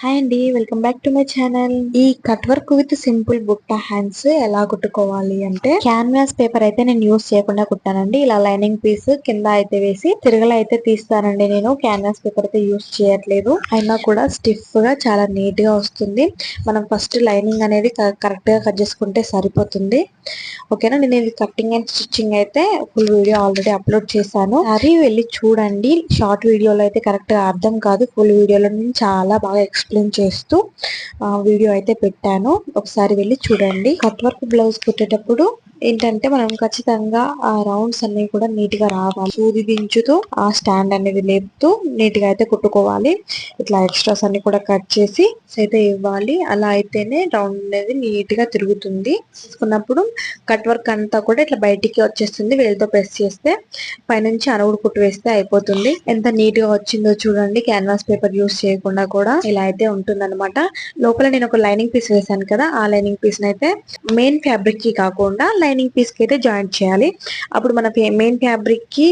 Hi అండి welcome back to my channel ఈ cut work with simple బుట్ట hands ఎలా కుట్టుకోవాలి అంటే క్యాన్వాస్ పేపర్ అయితే నేను యూస్ చేయకుండా కుట్టానండి. ఇలా లైనింగ్ పీస్ కింద అయితే వేసి తిరగల అయితే తీస్తానండి నేను. క్యాన్వాస్ పేపర్ అయితే యూస్ చేయట్లేదు. అయినా కూడా స్టిఫ్గా చాలా నీట్గా వస్తుంది. మనం ఫస్ట్ లైనింగ్ అనేది కరెక్ట్గా కట్ చేసుకుంటే సరిపోతుంది. ఓకేనా? నేను ఇది కటింగ్ అండ్ స్టిచ్చింగ్ అయితే ఫుల్ వీడియో ఆల్రెడీ అప్లోడ్ చేశాను. అది వెళ్ళి చూడండి. షార్ట్ వీడియోలో అయితే కరెక్ట్గా అర్థం కాదు. ఫుల్ వీడియోలో నేను చాలా బాగా ఎక్స్ప్లెయిన్ చేస్తూ వీడియో అయితే పెట్టాను. ఒకసారి వెళ్ళి చూడండి. కట్ వర్క్ బ్లౌజ్ కుట్టేటప్పుడు ఏంటంటే మనం ఖచ్చితంగా ఆ రౌండ్స్ అన్ని కూడా నీట్గా రావాలి. సూది దించుతూ ఆ స్టాండ్ అనేది లేపుతూ నీట్గా అయితే కుట్టుకోవాలి. ఇట్లా ఎక్స్ట్రాస్ అన్ని కూడా కట్ చేసి అయితే ఇవ్వాలి. అలా అయితేనే రౌండ్ అనేది నీట్గా తిరుగుతుంది. తీసుకున్నప్పుడు కట్ వర్క్ అంతా కూడా ఇట్లా బయటికి వచ్చేస్తుంది. వేలతో ప్రెస్ చేస్తే పైనుంచి అనవుడు కుట్టు వేస్తే అయిపోతుంది. ఎంత నీట్గా వచ్చిందో చూడండి. క్యాన్వాస్ పేపర్ యూస్ చేయకుండా కూడా ఇలా అయితే ఉంటుంది లోపల నేను ఒక లైనింగ్ పీస్ వేసాను కదా ఆ లైనింగ్ పీస్ అయితే మెయిన్ ఫ్యాబ్రిక్కి కాకుండా లైనింగ్ పీస్కి అయితే జాయింట్ చేయాలి. అప్పుడు మన మెయిన్ ఫ్యాబ్రిక్కి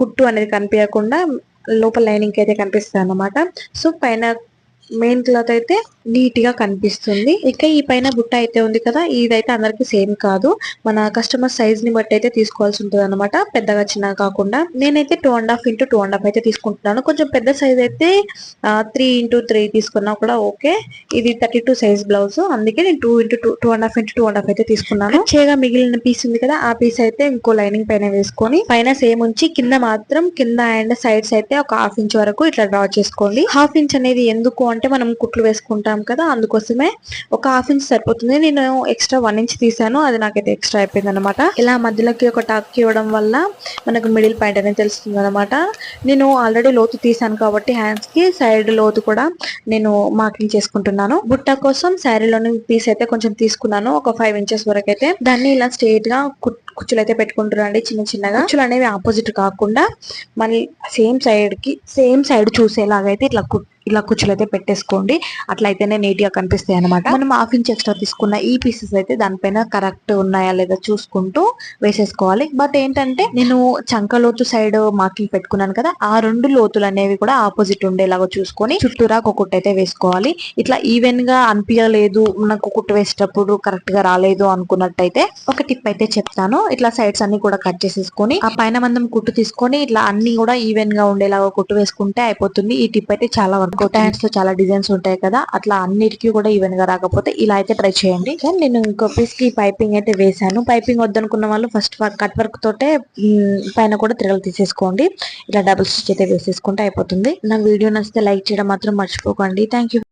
కుట్టు అనేది కనిపించకుండా లోపల లైనింగ్ అయితే కనిపిస్తుంది అనమాట సో పైన మెయిన్ క్లాత్ అయితే నీట్గా కనిపిస్తుంది. ఇక ఈ పైన బుట్ట అయితే ఉంది కదా ఇదైతే అందరికి సేమ్ కాదు. మన కస్టమర్ సైజ్ని బట్టి అయితే తీసుకోవాల్సి ఉంటుంది అనమాట పెద్దగా చిన్న కాకుండా. నేనైతే two and half into two and half అయితే తీసుకుంటున్నాను. కొంచెం పెద్ద సైజ్ అయితే త్రీ ఇంటూ త్రీ తీసుకున్నా కూడా ఓకే. ఇది థర్టీ టూ సైజ్ బ్లౌజ్ అందుకే నేను two into two two and half into two and half అయితే తీసుకున్నాను. చేగా మిగిలిన పీస్ ఉంది కదా ఆ పీస్ అయితే ఇంకో లైనింగ్ పైన వేసుకొని పైన సేమ్ ఉంచి కింద మాత్రం కింద అండ్ సైడ్స్ అయితే ఒక హాఫ్ ఇంచ్ వరకు ఇట్లా డ్రా చేసుకోండి. హాఫ్ ఇంచ్ అనేది ఎందుకు అంటే మనం కుట్లు వేసుకుంటాం కదా అందుకోసమే ఒక హాఫ్ ఇంచ్ సరిపోతుంది. నేను ఎక్స్ట్రా వన్ ఇంచ్ తీసాను అది నాకైతే ఎక్స్ట్రా అయిపోయింది అనమాట ఇలా మధ్యలోకి ఒక టాక్ ఇవ్వడం వల్ల మనకు మిడిల్ పాయింట్ అనేది తెలుస్తుంది అనమాట నేను ఆల్రెడీ లోతు తీసాను కాబట్టి హ్యాండ్స్కి సైడ్ లోతు కూడా నేను మార్కింగ్ చేసుకుంటున్నాను. బుట్ట కోసం శారీలోని పీస్ అయితే కొంచెం తీసుకున్నాను ఒక ఫైవ్ ఇంచెస్ వరకు అయితే. దాన్ని ఇలా స్ట్రేట్గా కుచ్చులు అయితే పెట్టుకుంటున్నాండి చిన్న చిన్నగా. కుచ్చులు అనేవి ఆపోజిట్ కాకుండా మళ్ళీ సేమ్ సైడ్కి సేమ్ సైడ్ చూసేలాగైతే ఇట్లా ఇలా కుచ్చులు అయితే పెట్టేసుకోండి. అట్లా అయితేనే నీట్గా కనిపిస్తాయి అనమాట మనం హాఫ్ ఇంచ్ ఎక్స్ట్రా తీసుకున్న ఈ పీసెస్ అయితే దానిపైన కరెక్ట్ ఉన్నాయా లేదా చూసుకుంటూ వేసేసుకోవాలి. బట్ ఏంటంటే నేను చంక లోతు సైడ్ మార్కింగ్ పెట్టుకున్నాను కదా ఆ రెండు లోతులు అనేవి కూడా ఆపోజిట్ ఉండేలాగా చూసుకొని చుట్టూరా ఒక అయితే వేసుకోవాలి. ఇట్లా ఈవెన్గా అనిపించలేదు నాకు కుట్టు వేసేటప్పుడు కరెక్ట్గా రాలేదు అనుకున్నట్టయితే ఒక టిప్ అయితే చెప్తాను. ఇట్లా సైడ్స్ అన్ని కూడా కట్ చేసేసుకొని ఆ పైన మందం కుట్టు తీసుకొని ఇట్లా అన్ని కూడా ఈవెన్గా ఉండేలాగా కుట్టు వేసుకుంటే అయిపోతుంది. ఈ టిప్ అయితే చాలా వరకు కొత్త హ్యాండ్స్లో చాలా డిజైన్స్ ఉంటాయి కదా అట్లా అన్నిటికీ కూడా ఈవెన్గా రాకపోతే ఇలా అయితే ట్రై చేయండి. నేను ఇంకో పీస్కి పైపింగ్ అయితే వేసాను పైపింగ్ వద్దనుకున్న వాళ్ళు ఫస్ట్ కట్ వర్క్ తోటే పైన కూడా తిరగలు తీసేసుకోండి. ఇలా డబుల్ స్టిచ్ అయితే వేసేసుకుంటే అయిపోతుంది. నా వీడియో నచ్చితే లైక్ చేయడం మాత్రం మర్చిపోకండి. థ్యాంక్